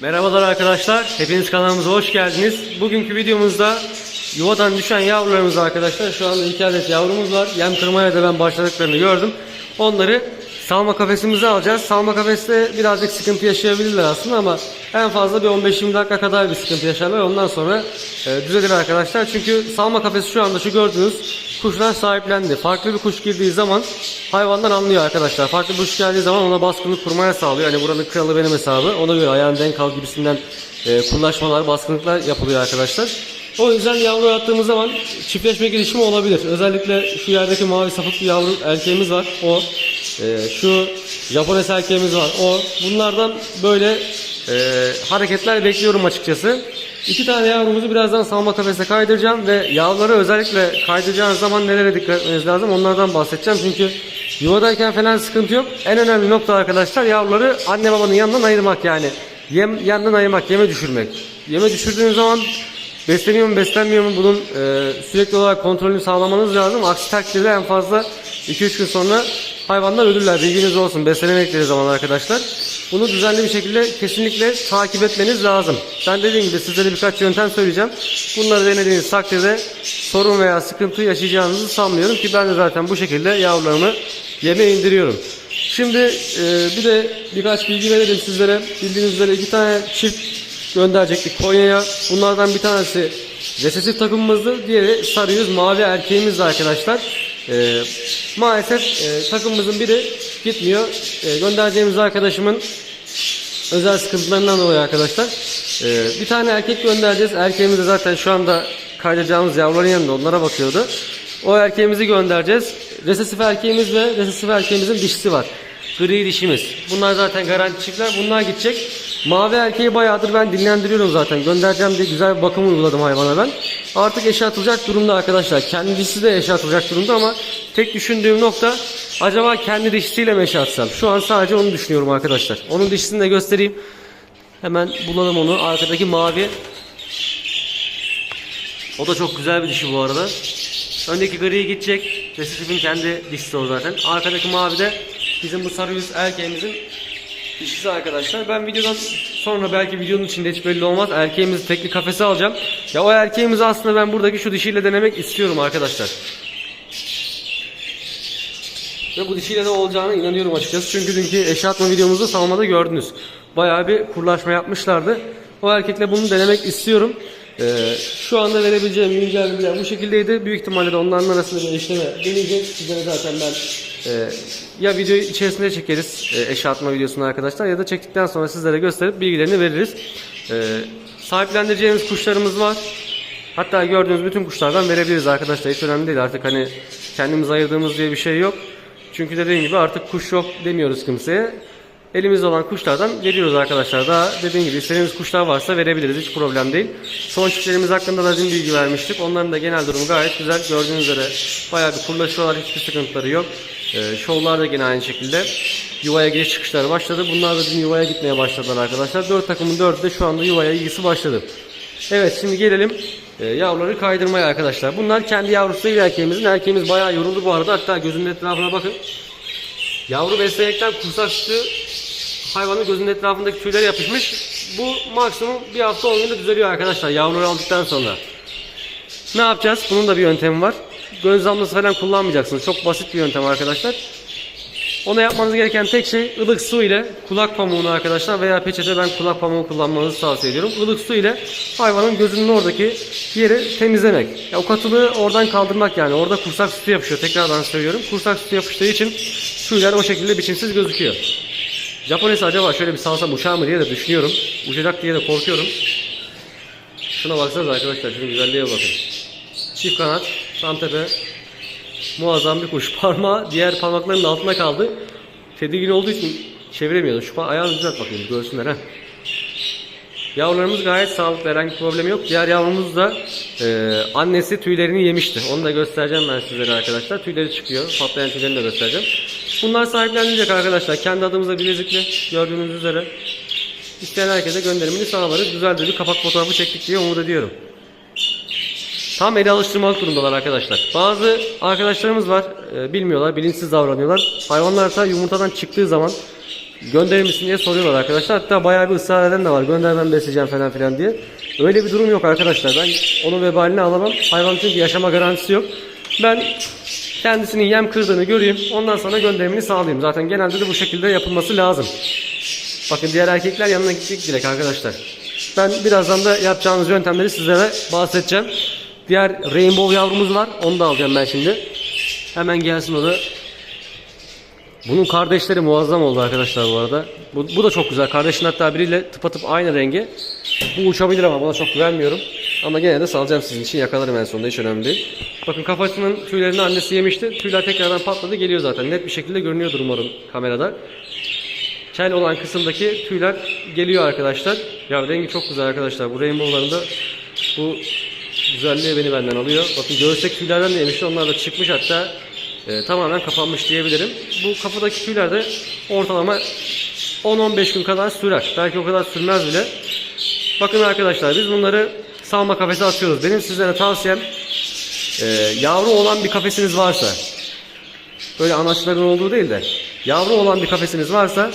Merhabalar arkadaşlar. Hepiniz kanalımıza hoş geldiniz. Bugünkü videomuzda yuvadan düşen yavrularımız arkadaşlar. Şu anda iki adet yavrumuz var. Yem kırmaya da ben başladıklarını gördüm. Onları salma kafesimize alacağız. Salma kafeste birazcık sıkıntı yaşayabilirler aslında ama en fazla bir 15-20 dakika kadar bir sıkıntı yaşarlar. Ondan sonra e, düzelir arkadaşlar. Çünkü salma kafesi şu anda şu gördüğünüz kuşlar sahiplendi. Farklı bir kuş girdiği zaman hayvandan anlıyor arkadaşlar. Farklı bir kuş geldiği zaman ona baskınlık kurmaya sağlıyor. Hani buranın kralı benim hesabı. Ona göre ayağın denk al gibisinden e, kullaşmalar, baskınlıklar yapılıyor arkadaşlar. O yüzden yavru attığımız zaman çiftleşme gelişimi olabilir. Özellikle şu yerdeki mavi sapık bir yavru erkeğimiz var. O. E, şu Japones erkeğimiz var. O. Bunlardan böyle e, hareketler bekliyorum açıkçası. İki tane yavrumuzu birazdan salma kafese kaydıracağım ve yavruları özellikle kaydıracağınız zaman nelere dikkat etmeniz lazım onlardan bahsedeceğim. Çünkü yuvadayken falan sıkıntı yok. En önemli nokta arkadaşlar yavruları anne babanın yanından ayırmak yani. Yem, yandan ayırmak, yeme düşürmek. Yeme düşürdüğünüz zaman besleniyor mu beslenmiyor mu bunun e, sürekli olarak kontrolünü sağlamanız lazım. Aksi takdirde en fazla 2-3 gün sonra hayvanlar ölürler. Bilginiz olsun beslenemedikleri zaman arkadaşlar. Bunu düzenli bir şekilde kesinlikle takip etmeniz lazım. Ben dediğim gibi sizlere birkaç yöntem söyleyeceğim. Bunları denediğiniz takdirde sorun veya sıkıntı yaşayacağınızı sanmıyorum ki ben de zaten bu şekilde yavrularımı yeme indiriyorum. Şimdi e, bir de birkaç bilgi verelim sizlere. Bildiğiniz üzere iki tane çift gönderecektik Konya'ya. Bunlardan bir tanesi resesif takımımızdı. Diğeri sarı mavi erkeğimizdi arkadaşlar. E, maalesef e, takımımızın biri gitmiyor. E, göndereceğimiz arkadaşımın özel sıkıntılarından dolayı arkadaşlar. e, bir tane erkek göndereceğiz. Erkeğimiz de zaten şu anda kaydedeceğimiz yavruların yanında onlara bakıyordu. O erkeğimizi göndereceğiz. Resesif erkeğimiz ve resesif erkeğimizin dişisi var. Gri dişimiz. Bunlar zaten garanti çiftler. Bunlar gidecek. Mavi erkeği bayağıdır ben dinlendiriyorum zaten. Göndereceğim diye güzel bir bakım uyguladım hayvana ben. Artık eşe atılacak durumda arkadaşlar. Kendisi de eşe atılacak durumda ama tek düşündüğüm nokta acaba kendi dişisiyle mi eşe atsam? Şu an sadece onu düşünüyorum arkadaşlar. Onun dişisini de göstereyim. Hemen bulalım onu. Arkadaki mavi. O da çok güzel bir dişi bu arada. Öndeki gri gidecek. Resifin kendi dişisi o zaten. Arkadaki mavi de bizim bu sarı yüz erkeğimizin dişisi arkadaşlar. Ben videodan sonra belki videonun içinde hiç belli olmaz. Erkeğimizi tekli kafese alacağım. Ya o erkeğimizi aslında ben buradaki şu dişiyle denemek istiyorum arkadaşlar. Ve bu dişiyle de olacağına inanıyorum açıkçası. Çünkü dünkü eşya atma videomuzda savunmada gördünüz. Bayağı bir kurlaşma yapmışlardı. O erkekle bunu denemek istiyorum. Ee, şu anda verebileceğim güncel bilgiler bu şekildeydi. Büyük ihtimalle de onların arasında bir eşleme deneyeceğiz. Sizlere zaten ben e, ya video içerisinde çekeriz e, eşya atma videosunu arkadaşlar ya da çektikten sonra sizlere gösterip bilgilerini veririz. E, sahiplendireceğimiz kuşlarımız var. Hatta gördüğünüz bütün kuşlardan verebiliriz arkadaşlar. Hiç önemli değil. Artık hani kendimiz ayırdığımız diye bir şey yok. Çünkü dediğim gibi artık kuş yok demiyoruz kimseye. Elimizde olan kuşlardan veriyoruz arkadaşlar. Daha dediğim gibi istediğiniz kuşlar varsa verebiliriz. Hiç problem değil. Son çiftlerimiz hakkında da dün bilgi vermiştik. Onların da genel durumu gayet güzel. Gördüğünüz üzere bayağı bir kurlaşıyorlar. Hiçbir sıkıntıları yok. Ee, şovlar gene aynı şekilde. Yuvaya giriş çıkışları başladı. Bunlar da dün yuvaya gitmeye başladılar arkadaşlar. 4 takımın 4'ü de şu anda yuvaya ilgisi başladı. Evet şimdi gelelim e, yavruları kaydırmaya arkadaşlar. Bunlar kendi yavrusu değil erkeğimizin. Erkeğimiz bayağı yoruldu bu arada. Hatta gözünün etrafına bakın. Yavru beslemekten kursak hayvanın gözünün etrafındaki tüyleri yapışmış. Bu maksimum bir hafta 10 günde düzeliyor arkadaşlar yavruları aldıktan sonra. Ne yapacağız? Bunun da bir yöntemi var. Göz damlası falan kullanmayacaksınız. Çok basit bir yöntem arkadaşlar. Ona yapmanız gereken tek şey ılık su ile kulak pamuğunu arkadaşlar veya peçete ben kulak pamuğu kullanmanızı tavsiye ediyorum. Ilık su ile hayvanın gözünün oradaki yeri temizlemek. Ya o katılığı oradan kaldırmak yani. Orada kursak sütü yapışıyor. Tekrardan söylüyorum. Kursak sütü yapıştığı için tüyler o şekilde biçimsiz gözüküyor. Japones acaba şöyle bir salsam uçar mı diye de düşünüyorum. Uçacak diye de korkuyorum. Şuna baksanıza arkadaşlar. Şunun güzelliğe bakın. Çift kanat. Tam tepe. Muazzam bir kuş. Parmağı diğer parmaklarının altında kaldı. Tedirgin olduğu için çeviremiyordu. Şu ayağını düzelt bakayım görsünler ha. Yavrularımız gayet sağlıklı herhangi bir problem yok. Diğer yavrumuz da e, annesi tüylerini yemişti. Onu da göstereceğim ben sizlere arkadaşlar. Tüyleri çıkıyor. Patlayan tüylerini de göstereceğim. Bunlar sahiplenilecek arkadaşlar. Kendi adımıza bilezikli gördüğünüz üzere. İsteyen herkese gönderimini sağlarız. Güzel bir kapak fotoğrafı çektik diye umut ediyorum. Tam ele alıştırmalık durumdalar arkadaşlar. Bazı arkadaşlarımız var e, bilmiyorlar, bilinçsiz davranıyorlar. Hayvanlar da yumurtadan çıktığı zaman gönderir misin diye soruyorlar arkadaşlar. Hatta bayağı bir ısrar eden de var. Gönder ben besleyeceğim falan filan diye. Öyle bir durum yok arkadaşlar. Ben onun vebalini alamam. Hayvan çünkü yaşama garantisi yok. Ben kendisinin yem kırdığını göreyim. Ondan sonra gönderimini sağlayayım. Zaten genelde de bu şekilde yapılması lazım. Bakın diğer erkekler yanına gidecek direkt arkadaşlar. Ben birazdan da yapacağınız yöntemleri sizlere bahsedeceğim. Diğer rainbow yavrumuz var. Onu da alacağım ben şimdi. Hemen gelsin o da. Bunun kardeşleri muazzam oldu arkadaşlar bu arada. Bu, bu da çok güzel. Kardeşin hatta biriyle tıpatıp aynı rengi. Bu uçabilir ama buna çok güvenmiyorum. Ama gene de salacağım sizin için. Yakalarım en sonunda hiç önemli değil. Bakın kafasının tüylerini annesi yemişti. Tüyler tekrardan patladı geliyor zaten. Net bir şekilde görünüyordur umarım kamerada. Kel olan kısımdaki tüyler geliyor arkadaşlar. Ya rengi çok güzel arkadaşlar. Bu rainbow'ların da bu güzelliği beni benden alıyor. Bakın göğüsteki tüylerden de yemişti. Onlar da çıkmış hatta e, tamamen kapanmış diyebilirim. Bu kafadaki tüyler de ortalama 10-15 gün kadar sürer. Belki o kadar sürmez bile. Bakın arkadaşlar biz bunları salma kafese atıyoruz. Benim sizlere tavsiyem e, yavru olan bir kafesiniz varsa böyle anaçların olduğu değil de yavru olan bir kafesiniz varsa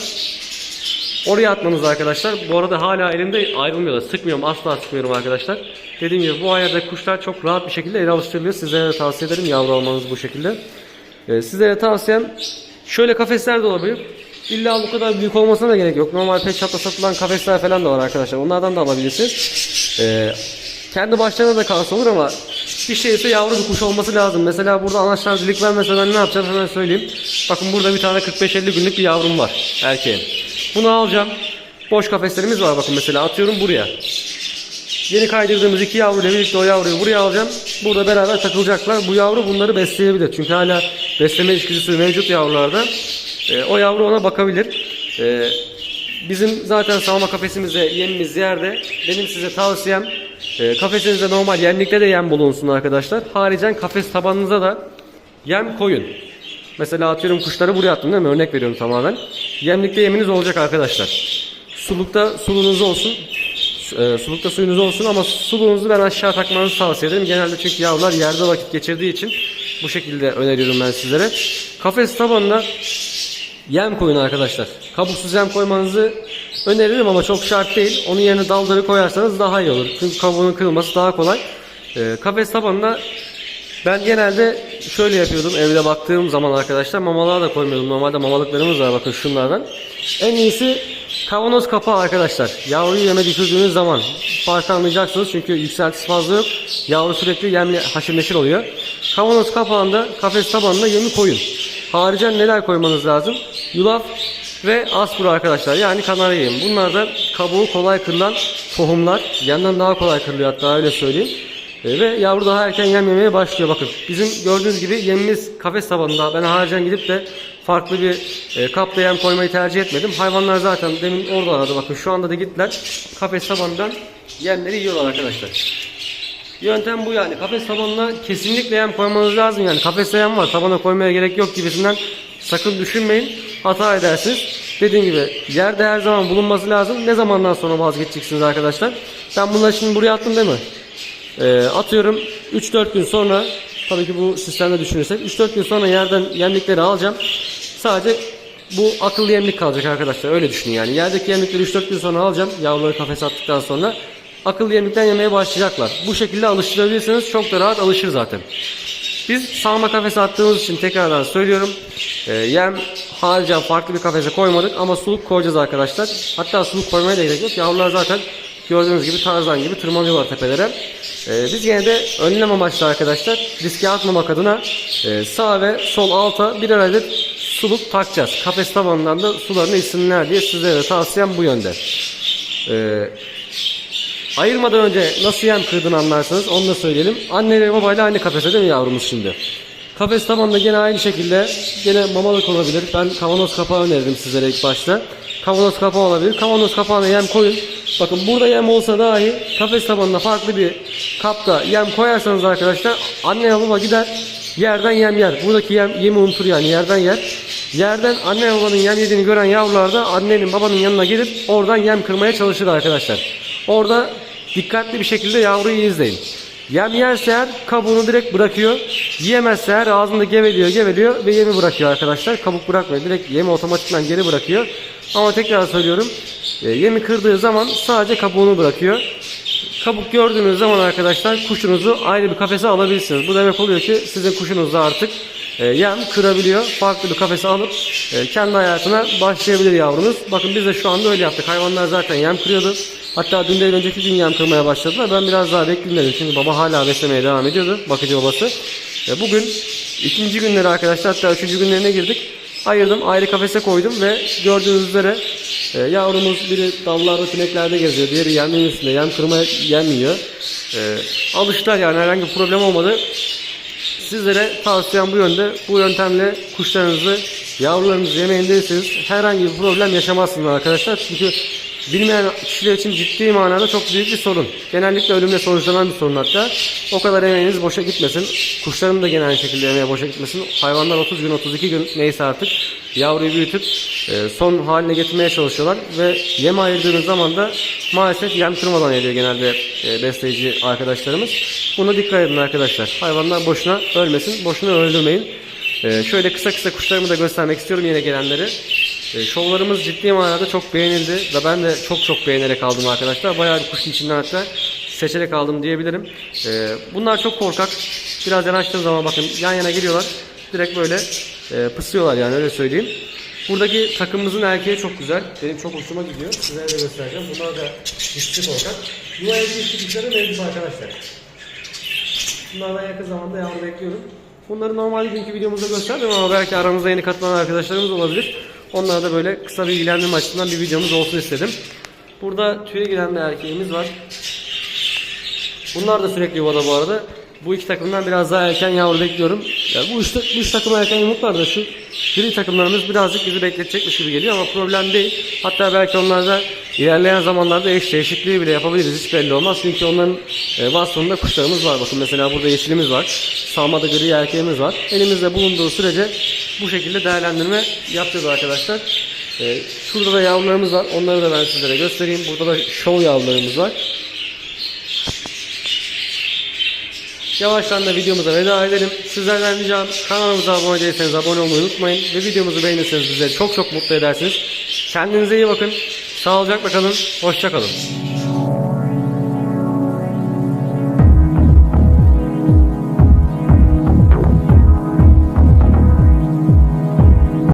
oraya atmanız arkadaşlar. Bu arada hala elimde ayrılmıyorlar. Sıkmıyorum asla sıkmıyorum arkadaşlar. Dediğim gibi bu ayarda kuşlar çok rahat bir şekilde ele alıştırılıyor. Sizlere de tavsiye ederim yavru almanız bu şekilde. Ee, sizlere tavsiyem şöyle kafesler de olabilir. İlla bu kadar büyük olmasına da gerek yok. Normal pet shop'ta satılan kafesler falan da var arkadaşlar. Onlardan da alabilirsiniz. Ee, kendi başlarına da kalsa olur ama bir şeyse yavru bir kuş olması lazım. Mesela burada anaçlar dilik vermese ben ne yapacağım hemen söyleyeyim. Bakın burada bir tane 45-50 günlük bir yavrum var erkeğin. Bunu alacağım. Boş kafeslerimiz var bakın mesela atıyorum buraya. Yeni kaydırdığımız iki yavru ile birlikte o yavruyu buraya alacağım. Burada beraber takılacaklar. Bu yavru bunları besleyebilir. Çünkü hala besleme içgüdüsü mevcut yavrularda. Ee, o yavru ona bakabilir. Ee, bizim zaten salma kafesimizde yemimiz yerde. Benim size tavsiyem e, kafesinizde normal yemlikte de yem bulunsun arkadaşlar. Haricen kafes tabanınıza da yem koyun. Mesela atıyorum kuşları buraya attım değil mi? Örnek veriyorum tamamen. Yemlikte yeminiz olacak arkadaşlar. Sulukta sulunuz olsun. E, sulukta suyunuz olsun ama suluğunuzu ben aşağı takmanızı tavsiye ederim. Genelde çünkü yavrular yerde vakit geçirdiği için bu şekilde öneriyorum ben sizlere. Kafes tabanına yem koyun arkadaşlar. Kabuksuz yem koymanızı öneririm ama çok şart değil. Onun yerine dalları koyarsanız daha iyi olur. Çünkü kabuğunun kırılması daha kolay. E, kafes tabanına ben genelde şöyle yapıyordum evde baktığım zaman arkadaşlar mamalığa da koymuyordum. Normalde mamalıklarımız var bakın şunlardan. En iyisi kavanoz kapağı arkadaşlar. Yavruyu yeme düşürdüğünüz zaman fark anlayacaksınız çünkü yükseltisi fazla yok. Yavru sürekli yemle haşır neşir oluyor. Kavanoz kapağında kafes tabanına yemi koyun. Haricen neler koymanız lazım? Yulaf ve aspura arkadaşlar yani kanarya yemi. Bunlar da kabuğu kolay kırılan tohumlar. Yemden daha kolay kırılıyor hatta öyle söyleyeyim. E, ve yavru daha erken yem yemeye başlıyor bakın. Bizim gördüğünüz gibi yemimiz kafes tabanında. Ben haricen gidip de farklı bir e, kapta yem koymayı tercih etmedim. Hayvanlar zaten demin orada aradı bakın. Şu anda da gittiler. Kafes tabanından yemleri yiyorlar arkadaşlar. Yöntem bu yani. Kafes tabanına kesinlikle yem koymanız lazım yani. Kafeste yem var tabana koymaya gerek yok gibisinden sakın düşünmeyin. Hata edersiniz. Dediğim gibi yerde her zaman bulunması lazım. Ne zamandan sonra vazgeçeceksiniz arkadaşlar? Ben bunları şimdi buraya attım değil mi? Ee, atıyorum 3-4 gün sonra tabii ki bu sistemde düşünürsek 3-4 gün sonra yerden yemlikleri alacağım. Sadece bu akıllı yemlik kalacak arkadaşlar. Öyle düşünün yani. Yerdeki yemlikleri 3-4 gün sonra alacağım. Yavruları kafese attıktan sonra akıllı yemlikten yemeye başlayacaklar. Bu şekilde alıştırabilirsiniz. Çok da rahat alışır zaten. Biz salma kafese attığımız için tekrardan söylüyorum. Ee, yem harca farklı bir kafese koymadık ama suluk koyacağız arkadaşlar. Hatta suluk koymaya da gerek yok. Yavrular zaten gördüğünüz gibi tarzan gibi tırmanıyorlar tepelere. Ee, biz yine de önlem amaçlı arkadaşlar riske atmamak adına e, sağ ve sol alta birer adet suluk takacağız. Kafes tabanından da sularını içsinler diye sizlere de tavsiyem bu yönde. Ee, Ayırmadan önce nasıl yem kırdığını anlarsanız onu da söyleyelim. Anne ve babayla aynı kafeste değil mi yavrumuz şimdi? Kafes tabanında gene aynı şekilde gene mamalık olabilir. Ben kavanoz kapağı öneririm sizlere ilk başta. Kavanoz kapağı olabilir. Kavanoz kapağına yem koyun. Bakın burada yem olsa dahi kafes tabanında farklı bir kapta yem koyarsanız arkadaşlar anne ve baba gider yerden yem yer. Buradaki yem, yemi unutur yani yerden yer. Yerden anne ve babanın yem yediğini gören yavrular da annenin babanın yanına gelip oradan yem kırmaya çalışır arkadaşlar. Orada dikkatli bir şekilde yavruyu izleyin. Yem yerse eğer kabuğunu direkt bırakıyor. Yiyemezse eğer ağzında geveliyor geveliyor ve yemi bırakıyor arkadaşlar. Kabuk bırakmıyor. Direkt yemi otomatikman geri bırakıyor. Ama tekrar söylüyorum. e, Yemi kırdığı zaman sadece kabuğunu bırakıyor. Kabuk gördüğünüz zaman arkadaşlar kuşunuzu ayrı bir kafese alabilirsiniz. Bu demek oluyor ki sizin kuşunuz da artık e, yem kırabiliyor. Farklı bir kafese alıp e, kendi hayatına başlayabilir yavrunuz. Bakın biz de şu anda öyle yaptık. Hayvanlar zaten yem kırıyordu. Hatta dün değil önceki gün yem kırmaya başladılar. Ben biraz daha bekleyeyim dedim. Çünkü baba hala beslemeye devam ediyordu. Bakıcı babası. E, bugün ikinci günleri arkadaşlar hatta üçüncü günlerine girdik. Ayırdım ayrı kafese koydum ve gördüğünüz üzere e, yavrumuz biri dallarda tüneklerde geziyor. Diğeri yemin üstünde yem kırma yem yiyor. E, alıştılar yani herhangi bir problem olmadı. Sizlere tavsiyem bu yönde. Bu yöntemle kuşlarınızı, yavrularınızı yemeğindeyseniz herhangi bir problem yaşamazsınız arkadaşlar. Çünkü bilmeyen kişiler için ciddi manada çok büyük bir sorun. Genellikle ölümle sonuçlanan bir sorun hatta. O kadar emeğiniz boşa gitmesin. Kuşların da genel şekilde emeği boşa gitmesin. Hayvanlar 30 gün 32 gün neyse artık yavruyu büyütüp e, son haline getirmeye çalışıyorlar ve yem ayırdığınız zaman da maalesef yem kırmadan eriyor genelde e, besleyici arkadaşlarımız. Buna dikkat edin arkadaşlar. Hayvanlar boşuna ölmesin, boşuna öldürmeyin. E, şöyle kısa kısa kuşlarımı da göstermek istiyorum yine gelenleri. E, şovlarımız ciddi manada çok beğenildi ve ben de çok çok beğenerek aldım arkadaşlar. Bayağı bir kuşun içinden hatta seçerek aldım diyebilirim. E, bunlar çok korkak. Biraz yanaştığım zaman bakın yan yana geliyorlar. Direkt böyle e, pısıyorlar yani öyle söyleyeyim. Buradaki takımımızın erkeği çok güzel. Benim çok hoşuma gidiyor. Size de göstereceğim. Bunlar da dişli korkak. Bu evde dişli dişleri mevcut arkadaşlar. Bunlardan yakın zamanda yavru bekliyorum. Bunları normal günkü videomuzda gösterdim ama belki aramızda yeni katılan arkadaşlarımız olabilir. Onlara da böyle kısa bilgilendirme açısından bir videomuz olsun istedim. Burada tüye giren bir erkeğimiz var. Bunlar da sürekli yuvada bu arada. Bu iki takımdan biraz daha erken yavru bekliyorum. Ya bu üç, bu üç takım erken yumruklar da şu gri takımlarımız birazcık bizi bekletecekmiş gibi geliyor ama problem değil. Hatta belki onlarda ilerleyen zamanlarda eş değişikliği bile yapabiliriz. Hiç belli olmaz. Çünkü onların e, vasfında kuşlarımız var. Bakın mesela burada yeşilimiz var. Sağmada gri erkeğimiz var. Elimizde bulunduğu sürece bu şekilde değerlendirme yapacağız arkadaşlar. E, şurada da yavrularımız var. Onları da ben sizlere göstereyim. Burada da şov yavrularımız var. Yavaştan da videomuza veda edelim. Sizlerden ricam kanalımıza abone değilseniz abone olmayı unutmayın. Ve videomuzu beğenirseniz bizleri çok çok mutlu edersiniz. Kendinize iyi bakın. Sağlıcakla kalın. Hoşça kalın.